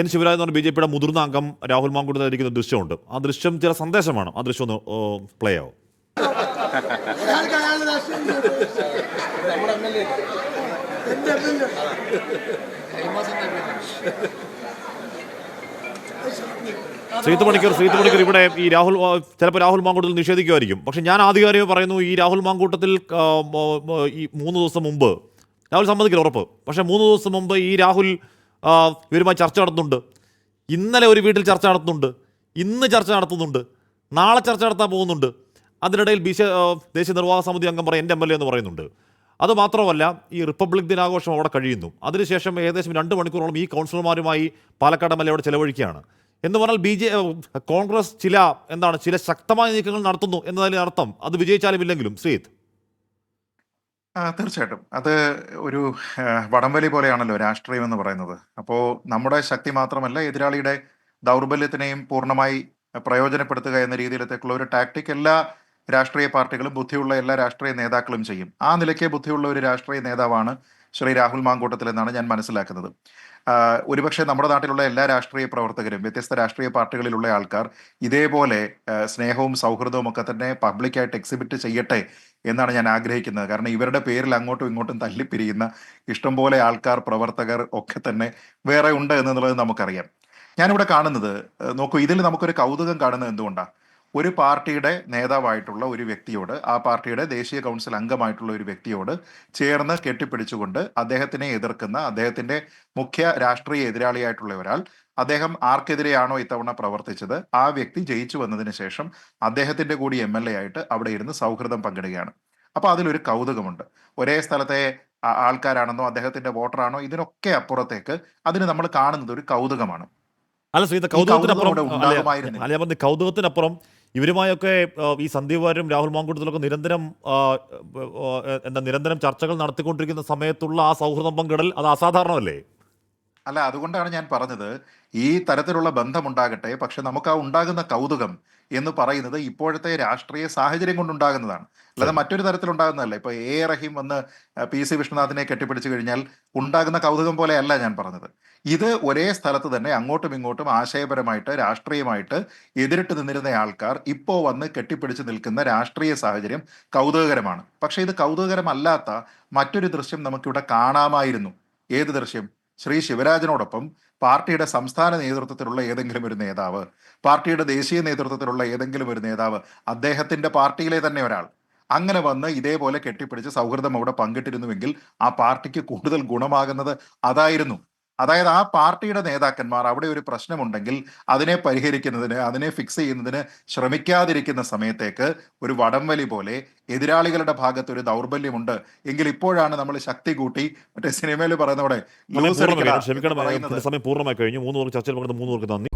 N Shivraj എന്ന് പറഞ്ഞ B J പിയുടെ മുതിർന്ന അംഗം രാഹുൽ മാങ്കൂട്ടത്തിൽ ഇരിക്കുന്ന ദൃശ്യമുണ്ട്. ആ ദൃശ്യം ചില സന്ദേശമാണ്. ആ ദൃശ്യം ഒന്ന് പ്ലേ ആവും. ശ്രീത്ത് മണിക്കൂർ ശ്രീത്ത് ഇവിടെ ഈ രാഹുൽ ചിലപ്പോൾ രാഹുൽ മാങ്കൂട്ടത്തിൽ നിഷേധിക്കുമായിരിക്കും. പക്ഷെ ഞാൻ ആധികാരികമായി പറയുന്നു ഈ രാഹുൽ മാങ്കൂട്ടത്തിൽ ഈ മൂന്ന് ദിവസം മുമ്പ് രാഹുൽ സമ്മതിക്കില്ല ഉറപ്പ്. പക്ഷെ മൂന്ന് ദിവസം മുമ്പ് ഈ രാഹുൽ ഇവരുമായി ചർച്ച നടത്തുന്നുണ്ട്. ഇന്നലെ ഒരു വീട്ടിൽ ചർച്ച നടത്തുന്നുണ്ട്. ഇന്ന് ചർച്ച നടത്തുന്നുണ്ട്. നാളെ ചർച്ച നടത്താൻ പോകുന്നുണ്ട്. അതിനിടയിൽ ബി ദേശീയ നിർവാഹക സമിതി അംഗം പറയും എന്റെ എം എൽ എ എന്ന് പറയുന്നുണ്ട്. അതുമാത്രമല്ല ഈ റിപ്പബ്ലിക് ദിനാഘോഷം അവിടെ കഴിയുന്നു. അതിനുശേഷം ഏകദേശം രണ്ട് മണിക്കൂറോളം ഈ കൗൺസിലർമാരുമായി പാലക്കാട് എം എൽ എ അവിടെ ചെലവഴിക്കുകയാണ്. എന്ന് പറഞ്ഞാൽ ബി ജെ കോൺഗ്രസ് ചില എന്താണ് ചില ശക്തമായ നീക്കങ്ങൾ നടത്തുന്നു എന്നതിന് അർത്ഥം അത് വിജയിച്ചാലും ഇല്ലെങ്കിലും ശ്രീത് ആ, തീർച്ചയായിട്ടും. അത് ഒരു വടംവലി പോലെയാണല്ലോ രാഷ്ട്രീയം എന്ന് പറയുന്നത്. അപ്പോൾ നമ്മുടെ ശക്തി മാത്രമല്ല എതിരാളിയുടെ ദൗർബല്യത്തിനെയും പൂർണമായി പ്രയോജനപ്പെടുത്തുക എന്ന രീതിയിലത്തേക്കുള്ള ഒരു ടാക്ടിക് എല്ലാ രാഷ്ട്രീയ പാർട്ടികളും ബുദ്ധിയുള്ള എല്ലാ രാഷ്ട്രീയ നേതാക്കളും ചെയ്യും. ആ നിലയ്ക്ക് ബുദ്ധിയുള്ള ഒരു രാഷ്ട്രീയ നേതാവാണ് ശ്രീ രാഹുൽ മാങ്കൂട്ടത്തിൽ എന്നാണ് ഞാൻ മനസ്സിലാക്കുന്നത്. ഒരുപക്ഷെ നമ്മുടെ നാട്ടിലുള്ള എല്ലാ രാഷ്ട്രീയ പ്രവർത്തകരും വ്യത്യസ്ത രാഷ്ട്രീയ പാർട്ടികളിലുള്ള ആൾക്കാർ ഇതേപോലെ സ്നേഹവും സൗഹൃദവും ഒക്കെ തന്നെ പബ്ലിക്കായിട്ട് എക്സിബിറ്റ് ചെയ്യട്ടെ എന്നാണ് ഞാൻ ആഗ്രഹിക്കുന്നത്. കാരണം ഇവരുടെ പേരിൽ അങ്ങോട്ടും ഇങ്ങോട്ടും തല്ലിപ്പിരിയുന്ന ഇഷ്ടംപോലെ ആൾക്കാർ പ്രവർത്തകർ ഒക്കെ തന്നെ വേറെ ഉണ്ട് എന്നുള്ളത് നമുക്കറിയാം. ഞാനിവിടെ കാണുന്നത് നോക്കൂ ഇതിൽ നമുക്കൊരു കൗതുകം കാണുന്നത് എന്തുകൊണ്ടാണ് ഒരു പാർട്ടിയുടെ നേതാവായിട്ടുള്ള ഒരു വ്യക്തിയോട് ആ പാർട്ടിയുടെ ദേശീയ കൗൺസിൽ അംഗമായിട്ടുള്ള ഒരു വ്യക്തിയോട് ചേർന്ന് കെട്ടിപ്പിടിച്ചുകൊണ്ട് അദ്ദേഹത്തിനെ എതിർക്കുന്ന അദ്ദേഹത്തിന്റെ മുഖ്യ രാഷ്ട്രീയ എതിരാളിയായിട്ടുള്ള ഒരാൾ അദ്ദേഹം ആർക്കെതിരെയാണോ ഇത്തവണ പ്രവർത്തിച്ചത് ആ വ്യക്തി ജയിച്ചു വന്നതിന് ശേഷം അദ്ദേഹത്തിന്റെ കൂടി എം എൽ എ ആയിട്ട് അവിടെ ഇരുന്ന് സൗഹൃദം പങ്കിടുകയാണ്. അപ്പൊ അതിലൊരു കൗതുകമുണ്ട്. ഒരേ സ്ഥലത്തെ ആൾക്കാരാണെന്നോ അദ്ദേഹത്തിന്റെ വോട്ടറാണോ ഇതിനൊക്കെ അപ്പുറത്തേക്ക് അതിന് നമ്മൾ കാണുന്നത് ഒരു കൗതുകമാണ്. അല്ല ശ്രീത കൗതുകം കൗതുകത്തിനപ്പുറം കൗതുകത്തിനപ്പുറം ഇവരുമായൊക്കെ ഈ സന്ദീപ് വാര്യരും രാഹുൽ മാങ്കൂട്ടത്തിലൊക്കെ നിരന്തരം എന്താ നിരന്തരം ചർച്ചകൾ നടത്തിക്കൊണ്ടിരിക്കുന്ന സമയത്തുള്ള ആ സൗഹൃദം പങ്കിടൽ അത് അസാധാരണമല്ലേ? അല്ല അതുകൊണ്ടാണ് ഞാൻ പറഞ്ഞത് ഈ തരത്തിലുള്ള ബന്ധമുണ്ടാകട്ടെ പക്ഷെ നമുക്ക് ആ ഉണ്ടാകുന്ന കൗതുകം എന്ന് പറയുന്നത് ഇപ്പോഴത്തെ രാഷ്ട്രീയ സാഹചര്യം കൊണ്ടുണ്ടാകുന്നതാണ്. അല്ലാതെ മറ്റൊരു തരത്തിലുണ്ടാകുന്നതല്ല. ഇപ്പൊ എ റഹീം വന്ന് പി സി വിഷ്ണുനാഥിനെ കെട്ടിപ്പിടിച്ചു കഴിഞ്ഞാൽ ഉണ്ടാകുന്ന കൗതുകം പോലെയല്ല ഞാൻ പറഞ്ഞത്. ഇത് ഒരേ സ്ഥലത്ത് തന്നെ അങ്ങോട്ടും ഇങ്ങോട്ടും ആശയപരമായിട്ട് രാഷ്ട്രീയമായിട്ട് എതിരിട്ട് നിന്നിരുന്ന ആൾക്കാർ ഇപ്പോൾ വന്ന് കെട്ടിപ്പിടിച്ച് നിൽക്കുന്ന രാഷ്ട്രീയ സാഹചര്യം കൗതുകകരമാണ്. പക്ഷേ ഇത് കൗതുകകരമല്ലാത്ത മറ്റൊരു ദൃശ്യം നമുക്കിവിടെ കാണാമായിരുന്നു. ഏത് ദൃശ്യം? ശ്രീ ശിവരാജനോടൊപ്പം പാർട്ടിയുടെ സംസ്ഥാന നേതൃത്വത്തിലുള്ള ഏതെങ്കിലും ഒരു നേതാവ് പാർട്ടിയുടെ ദേശീയ നേതൃത്വത്തിലുള്ള ഏതെങ്കിലും ഒരു നേതാവ് അദ്ദേഹത്തിന്റെ പാർട്ടിയിലെ തന്നെ ഒരാൾ. അങ്ങനെ വന്ന് ഇതേപോലെ കെട്ടിപ്പിടിച്ച് സൗഹൃദം അവിടെ പങ്കിട്ടിരുന്നുവെങ്കിൽ ആ പാർട്ടിക്ക് കൂടുതൽ ഗുണമാകുന്നത് അതായിരുന്നു. അതായത് ആ പാർട്ടിയുടെ നേതാക്കന്മാർ അവിടെ ഒരു പ്രശ്നമുണ്ടെങ്കിൽ അതിനെ പരിഹരിക്കുന്നതിന് അതിനെ ഫിക്സ് ചെയ്യുന്നതിന് ശ്രമിക്കാതിരിക്കുന്ന സമയത്തേക്ക് ഒരു വടംവലി പോലെ എതിരാളികളുടെ ഭാഗത്ത് ഒരു ദൗർബല്യമുണ്ട്. എങ്കിൽ ഇപ്പോഴാണ് നമ്മൾ ശക്തി കൂട്ടി മറ്റേ സിനിമയിൽ പറയുന്ന പോലെ സമയം പൂർണമായി കഴിഞ്ഞു. മൂന്ന് പേർക്ക് ചർച്ചയിൽ പങ്കെടുത്ത മൂന്ന് പേർക്ക് നന്ദി.